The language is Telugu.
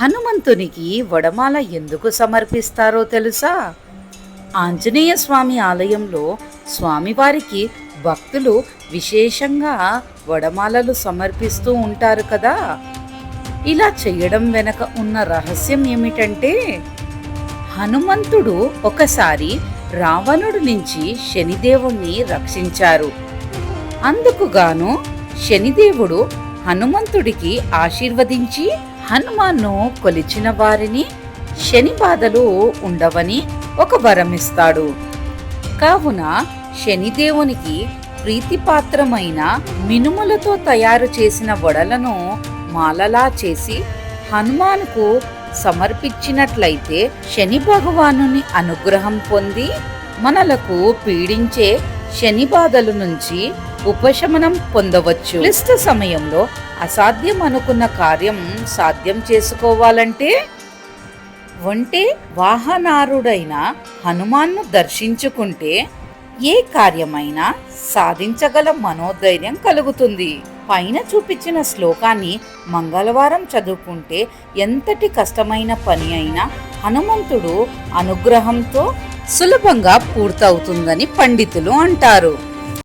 హనుమంతునికి వడమాల ఎందుకు సమర్పిస్తారో తెలుసా? ఆంజనేయ స్వామి ఆలయంలో స్వామివారికి భక్తులు విశేషంగా వడమాలలు సమర్పిస్తూ ఉంటారు కదా? ఇలా చేయడం వెనక ఉన్న రహస్యం ఏమిటంటే హనుమంతుడు ఒకసారి రావణుడి నుంచి శనిదేవుణ్ణి రక్షించారు. అందుకుగాను శనిదేవుడు హనుమంతుడికి ఆశీర్వదించి హనుమాన్ను కొలిచిన వారిని శని బాధలు ఉండవని ఒక వరమిస్తాడు కావున శనిదేవునికి ప్రీతిపాత్రమైన మినుములతో తయారు చేసిన వడలను మాలలా చేసి హనుమాన్కు సమర్పించినట్లయితే శని భగవానుని అనుగ్రహం పొంది మనలకు పీడించే శని బాధల నుంచి ఉపశమనం పొందవచ్చు. క్లిష్ట సమయంలో అసాధ్యం అనుకున్న కార్యం సాధ్యం చేసుకోవాలంటే ఒంటే వాహనారుడైన హనుమాన్ను దర్శించుకుంటే ఏ కార్యమైనా సాధించగల మనోధైర్యం కలుగుతుంది. పైన చూపించిన శ్లోకాన్ని మంగళవారం చదువుకుంటే ఎంతటి కష్టమైన పని అయినా హనుమంతుడు అనుగ్రహంతో సులభంగా పూర్తవుతుందని పండితులు అంటారు.